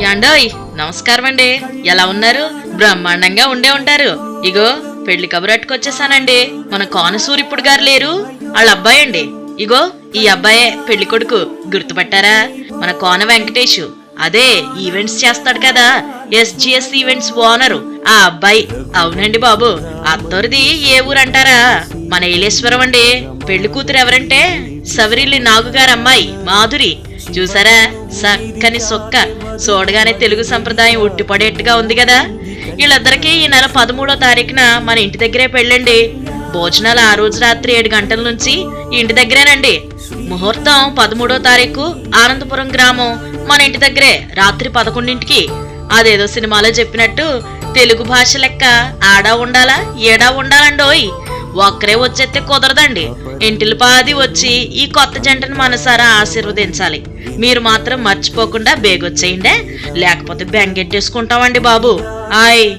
యాండోయ్ నమస్కారం అండి. ఎలా ఉన్నారు? బ్రహ్మాండంగా ఉండే ఉంటారు. ఇగో పెళ్ళి కబురు అట్టుకొచ్చేసానండి. మన కోనసూరిప్పుడు గారు లేరు. వాళ్ళ అబ్బాయి అండి. ఇగో ఈ అబ్బాయే పెళ్ళి కొడుకు. గుర్తుపట్టారా? మన కోన వెంకటేష్. అదే ఈవెంట్స్ చేస్తాడు కదా. ఎస్జిఎస్ ఈవెంట్స్ ఓనరు ఆ అబ్బాయి. అవునండి బాబు. అత్తరిది ఏ ఊరు అంటారా మన ఏలేశ్వరం అండి పెళ్ళి కూతురు ఎవరంటే సవరిల్లి నాగుగారు అమ్మాయి మాధురి. చూసారా? సక్కని సొక్క. చూడగానే తెలుగు సంప్రదాయం ఉట్టిపడేట్టుగా ఉంది కదా. వీళ్ళిద్దరికీ ఈ నెల పదమూడో తారీఖున మన ఇంటి దగ్గరే పెళ్ళండి. భోజనాలు ఆ రోజు రాత్రి ఏడు గంటల నుంచి ఇంటి దగ్గరేనండి. ముహూర్తం పదమూడో తారీఖు ఆనందపురం గ్రామం. మన ఇంటి దగ్గరే రాత్రి పదకొండింటికి. అదేదో సినిమాలో చెప్పినట్టు తెలుగు భాష లెక్క ఆడా ఉండాలా ఏడా ఉండాలండోయ్. ఒక్కరే వచ్చేస్తే కుదరదండి. ఇంటిల్ పాది వచ్చి ఈ కొత్త జంటను మనసారా ఆశీర్వదించాలి. మీరు మాత్రం మర్చిపోకుండా బేగొచ్చేయండి. లేకపోతే బెంగెట్టేసుకుంటామండి బాబు. ఆయ్.